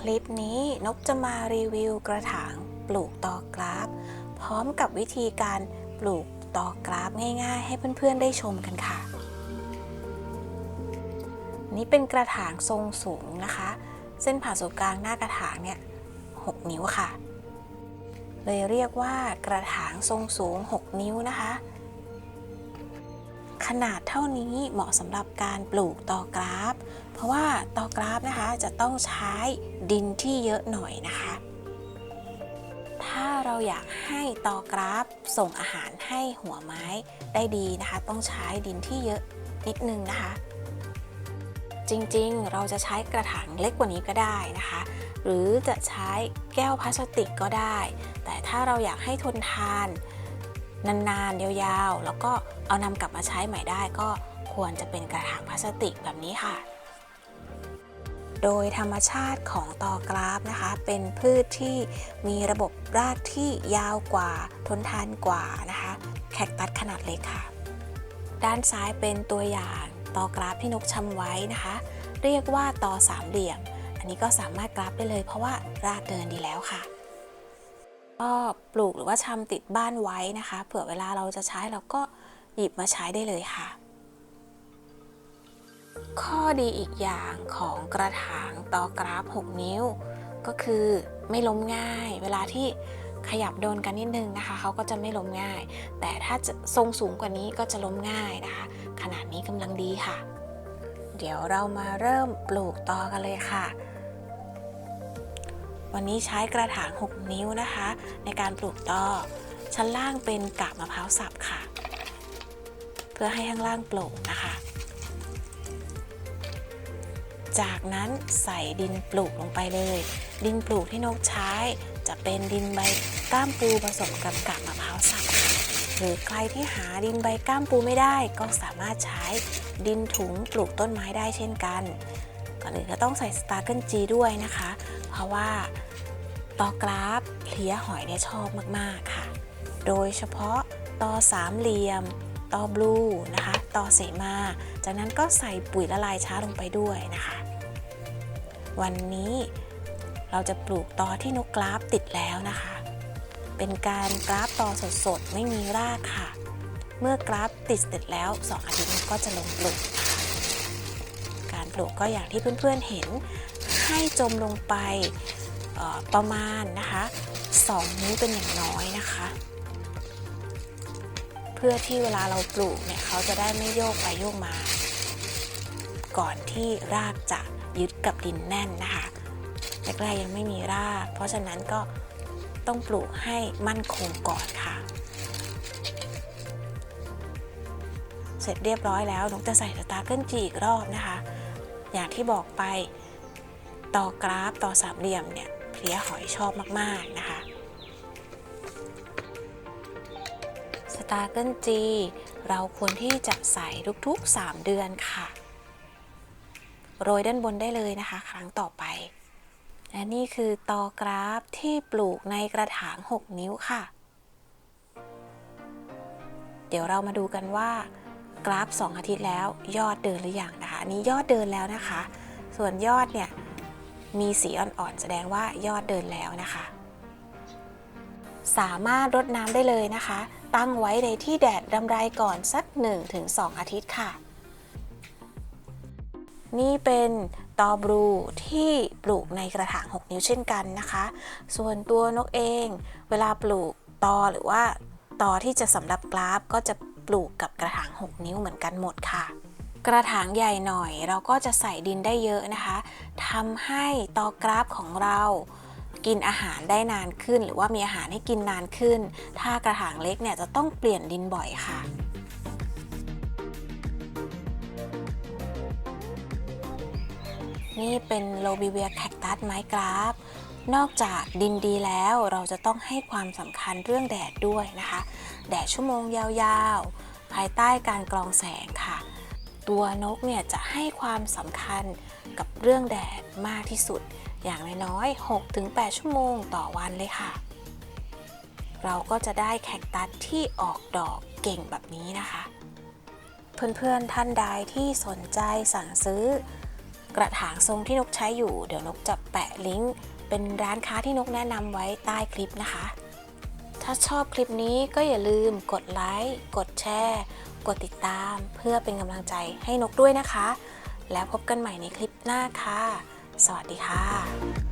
คลิปนี้นกจะมารีวิวกระถางปลูกตอกราฟ พร้อมกับวิธีการปลูกตอกราฟง่าย ๆ ให้เพื่อนๆได้ชมกันค่ะ นี่เป็นกระถางทรงสูงนะคะ เส้นผ่าศูนย์กลางหน้ากระถางเนี่ย6นิ้วค่ะ เลยเรียกว่ากระถางทรงสูง 6 นิ้วนะคะ ขนาดเท่านี้เหมาะสำหรับการปลูกตอกราฟ ราะว่าตอกราฟนะคะจะต้องใช้ดินที่เยอะหน่อยนะคะ ถ้าเราอยากให้ตอกราฟส่งอาหารให้หัวไม้ได้ดีนะคะ ต้องใช้ดินที่เยอะนิดนึงนะคะ จริงๆเราจะใช้กระถางเล็กกว่านี้ก็ได้นะคะ หรือจะใช้แก้วพลาสติกก็ได้ แต่ถ้าเราอยากให้ทนทานนานๆ ยาวๆ แล้วก็เอานำกลับมาใช้ใหม่ได้ก็ควรจะเป็นกระถางพลาสติกแบบนี้ค่ะ โดยธรรมชาติของตอกราฟนะคะ เป็นพืชที่มีระบบรากที่ยาวกว่า ทนทานกว่านะคะ แคคตัสขนาดเล็กค่ะ ด้านซ้ายเป็นตัวอย่างตอกราฟที่นกชำไว้นะคะ เรียกว่าตอสามเหลี่ยม อันนี้ก็สามารถกราฟได้เลยเพราะว่ารากเดินดีแล้วค่ะก็ปลูกหรือว่าชำติดบ้านไว้นะคะ เผื่อเวลาเราจะใช้เราก็หยิบมาใช้ได้เลยค่ะ ข้อดีอีกอย่างของกระถางตอกราฟ 6 นิ้ว ก็คือไม่ล้มง่าย เวลาที่ขยับโดนกันนิดนึงนะคะเขาก็จะไม่ล้มง่าย แต่ถ้าจะทรงสูงกว่านี้ก็จะล้มง่ายนะคะ ขนาดนี้กำลังดีค่ะ เดี๋ยวเรามาเริ่มปลูกตอกันเลยค่ะ วันนี้ใช้กระถาง 6 นิ้วนะคะ ในการปลูกตอชั้นล่างเป็นกาบมะพร้าวสับค่ะ เพื่อให้ข้างล่างโปร่งนะคะ จากนั้นใส่ดินปลูกลงไปเลย ดินปลูกที่นกใช้ จะเป็นดินใบก้ามปูผสมกับกาบมะพร้าวสับหรือใครที่หาดินใบก้ามปูไม่ได้ ก็สามารถใช้ดินถุงปลูกต้นไม้ได้เช่นกันก่อนอื่นก็ต้องใส่สตาร์เกิลจีด้วยนะคะ เพราะว่าตอกราฟเพลี้ยหอยเนี่ยชอบมากๆค่ะ โดยเฉพาะตอสามเหลี่ยม ตอบลูนะคะตอเสมา จากนั้นก็ใส่ปุ๋ยละลายช้าลงไปด้วยนะคะ วันนี้เราจะปลูกตอที่นกกราฟติดแล้วนะคะ เป็นการกราฟตอสดๆ ไม่มีรากค่ะ เมื่อกราฟติดเสร็จแล้ว2องอาทิตย์ก็จะลงปลูกการปลูกก็อย่างที่เพื่อนๆเห็นให้จมลงไปประมาณนะคะ 2 นิ้วเป็นอย่างน้อยนะคะ พื่อที่เวลาเราปลูกเนี่ยเขาจะได้ไม่โยกไปโยกมา ก่อนที่รากจะยึดกับดินแน่นนะคะแรกๆยังไม่มีราก เพราะฉะนั้นก็ต้องปลูกให้มั่นคงก่อนค่ะ เสร็จเรียบร้อยแล้วนกจะใส่สตาร์เกิลจีอีกรอบนะคะ อย่างที่บอกไปต่อกราฟต่อสามเหลี่ยมเนี่ยเพลียหอยชอบมากๆนะคะ ตาเกิลจี เราควรที่จะใส่ทุกๆ 3 เดือนค่ะ โรยด้านบนได้เลยนะคะ ครั้งต่อไป และนี่คือตอกราฟที่ปลูกในกระถาง 6 นิ้วค่ะ เดี๋ยวเรามาดูกันว่ากราฟ 2 อาทิตย์แล้วยอดเดินหรือยังนะคะอันนี้ยอดเดินแล้วนะคะ ส่วนยอดเนี่ยมีสีอ่อนๆแสดงว่ายอดเดินแล้วนะคะ สามารถรดน้ำได้เลยนะคะ ตั้งไว้ในที่แดดรำไรก่อนสัก 1-2 อาทิตย์ค่ะ นี่เป็นตอบลูที่ปลูกในกระถาง 6 นิ้วเช่นกันนะคะ ส่วนตัวนกเอง เวลาปลูกตอหรือว่าตอที่จะสำหรับกราฟก็จะปลูกกับกระถาง 6 นิ้วเหมือนกันหมดค่ะ กระถางใหญ่หน่อยเราก็จะใส่ดินได้เยอะนะคะทำให้ตอกราฟของเรา กินอาหารได้นานขึ้น หรือว่ามีอาหารให้กินนานขึ้น ถ้ากระถางเล็กเนี่ยจะต้องเปลี่ยนดินบ่อยค่ะ นี่เป็นโลบิเวียแคคตัสไม้กราฟ นอกจากดินดีแล้วเราจะต้องให้ความสำคัญเรื่องแดดด้วยนะคะ แดดชั่วโมงยาวๆ ภายใต้การกรองแสงค่ะ ตัวนกเนี่ยจะให้ความสำคัญกับเรื่องแดดมากที่สุด อย่างน้อยๆ 6-8 ชั่วโมงต่อวันเลยค่ะ เราก็จะได้แคคตัสที่ออกดอกเก่งแบบนี้นะคะ เพื่อนๆท่านใดที่สนใจสั่งซื้อกระถางทรงที่นกใช้อยู่ เดี๋ยวนกจะแปะลิงก์เป็นร้านค้าที่นกแนะนำไว้ใต้คลิปนะคะ ถ้าชอบคลิปนี้ก็อย่าลืมกดไลค์กดแชร์กดติดตามเพื่อเป็นกำลังใจให้นกด้วยนะคะ แล้วพบกันใหม่ในคลิปหน้าค่ะ สวัสดีค่ะ